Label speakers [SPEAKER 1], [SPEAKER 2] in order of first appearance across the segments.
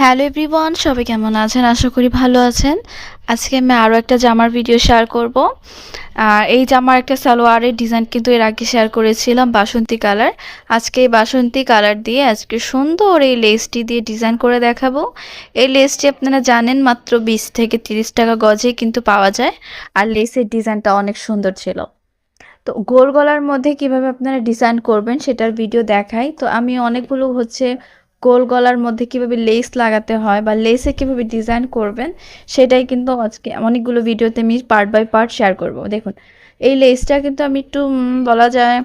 [SPEAKER 1] Hello everyone সবাই কেমন আছেন? আশা করি ভালো আছেন। আজকে আমি আরও একটা জামার ভিডিও শেয়ার করব। আর এই জামার একটা সালোয়ারের ডিজাইন কিন্তু এর আগে শেয়ার করেছিলাম, বাসন্তী কালার আজকে এই বাসন্তী কালার দিয়ে আজকে সুন্দর এই লেসটি দিয়ে ডিজাইন করে দেখাবো। এই লেসটি আপনারা জানেন মাত্র বিশ থেকে তিরিশ টাকা গজে কিন্তু পাওয়া যায়। আর লেসের ডিজাইনটা অনেক সুন্দর ছিল। তো গোল গলার মধ্যে কীভাবে আপনারা ডিজাইন করবেন সেটার ভিডিও দেখাই। তো আমি অনেকগুলো হচ্ছে গোল গলার মধ্যে কীভাবে লেস লাগাতে হয় বা লেসে কীভাবে ডিজাইন করবেন, সেটাই কিন্তু আজকে অনেকগুলো ভিডিওতে আমি পার্ট বাই পার্ট শেয়ার করব। দেখুন, এই লেসটা কিন্তু আমি একটু বলা যায়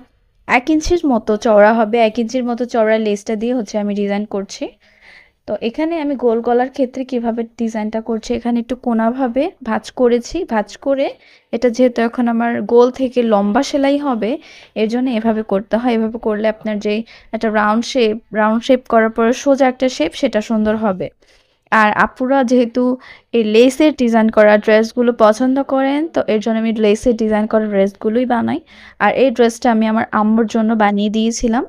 [SPEAKER 1] এক ইঞ্চির মতো চওড়া হবে, এক ইঞ্চির মতো চওড়া লেসটা দিয়ে হচ্ছে আমি ডিজাইন করছি। তো এখানে আমি গোল গলার ক্ষেত্রে কীভাবে ডিজাইনটা করছি, এখানে একটু কোনাভাবে ভাঁজ করেছি, ভাঁজ করে এটা যেহেতু এখন আমার গোল থেকে লম্বা সেলাই হবে, এর জন্য এভাবে করতে হয়, এভাবে করলে আপনার যেই একটা রাউন্ড শেপ রাউন্ড শেপ করার পরে সোজা একটা শেপ সেটা সুন্দর হবে। আর আপুরা যেহেতু এই লেসের ডিজাইন করা ড্রেসগুলো পছন্দ করেন, তো এর জন্য আমি লেসের ডিজাইন করা ড্রেসগুলোই বানাই। আর এই ড্রেসটা আমি আমার আম্মুর জন্য বানিয়ে দিয়েছিলাম।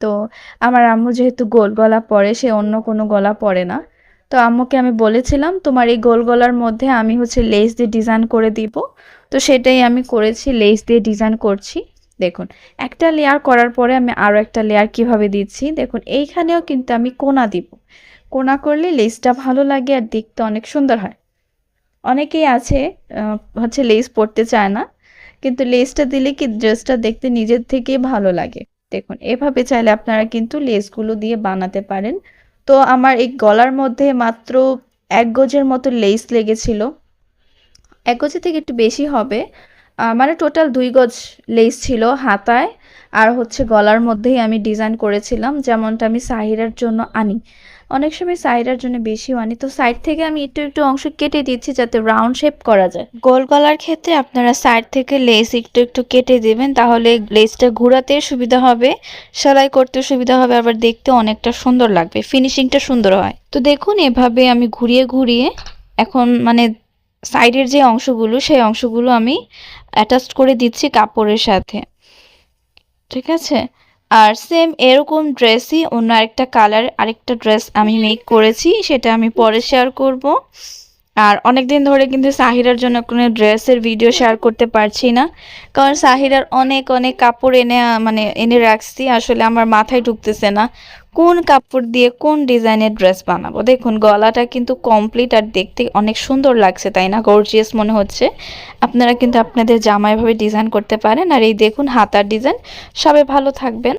[SPEAKER 1] তো আমার আম্মু যেহেতু গোল গলা পরে, সে অন্য কোনো গলা পরে না। তো আম্মুকে আমি বলেছিলাম, তোমার এই গোল গলার মধ্যে আমি হচ্ছে লেস দিয়ে ডিজাইন করে দিব। তো সেটাই আমি করেছি লেস দিয়ে ডিজাইন করছি। দেখুন, একটা লেয়ার করার পরে আমি আরও একটা লেয়ার কীভাবে দিচ্ছি? দেখুন, এইখানেও কিন্তু আমি কোনা দিব। কোনা করলে লেসটা ভালো লাগে আর দেখতে অনেক সুন্দর হয়। অনেকেই আছে হচ্ছে লেস পরতে চায় না, কিন্তু লেসটা দিলে কি ড্রেসটা দেখতে নিজের থেকেই ভালো লাগে। দেখুন, এভাবে চাইলে আপনারা কিন্তু লেসগুলো দিয়ে বানাতে পারেন। তো আমার এই গলার মধ্যে মাত্র এক গজের মতো লেস লেগেছিল। এক গজের থেকে একটু বেশি হবে। মানে টোটাল দুই গজ লেস ছিল হাতায় আর হচ্ছে গলার মধ্যেই আমি ডিজাইন করেছিলাম, যেমনটা আমি সাহিরার জন্য আনি। অনেক সময় সাইডার জন্য বেশিও আনি। তো সাইড থেকে আমি একটু একটু অংশ কেটে দিচ্ছি যাতে রাউন্ড শেপ করা যায়। গোল গলার ক্ষেত্রে আপনারা সাইড থেকে লেস একটু একটু কেটে দেবেন, তাহলে লেসটা ঘোরাতে সুবিধা হবে, সেলাই করতে সুবিধা হবে, আবার দেখতে অনেকটা সুন্দর লাগবে ফিনিশিংটা সুন্দর হয়। তো দেখুন, এভাবে আমি ঘুরিয়ে ঘুরিয়ে এখন মানে সাইডের যে অংশগুলো, সেই অংশগুলো আমি অ্যাটাচ করে দিচ্ছি কাপড়ের সাথে। ঠিক আছে? আর সেম এরকম ড্রেসই অন্য আরেকটা কালার আরেকটা ড্রেস আমি মেক করেছি, সেটা আমি পরে শেয়ার করব। আর অনেক দিন ধরে কিন্তু সাহিরার জন্য কোনো ড্রেসের ভিডিও শেয়ার করতে পারছি না। কারণ সাহিরার অনেক অনেক কাপড় এনে মানে এনে রাখছি, আসলে আমার মাথায় ঢুকতেছে না। কোন কাপড় দিয়ে কোন ডিজাইনের ড্রেস বানাবো? দেখুন, গলাটা কিন্তু কমপ্লিট আর দেখতে অনেক সুন্দর লাগছে, তাই না? গর্জিয়াস মনে হচ্ছে। আপনারা কিন্তু আপনাদের জামা এভাবে ডিজাইন করতে পারেন। আর এই দেখুন, হাতার ডিজাইন সবাই ভালো থাকবেন।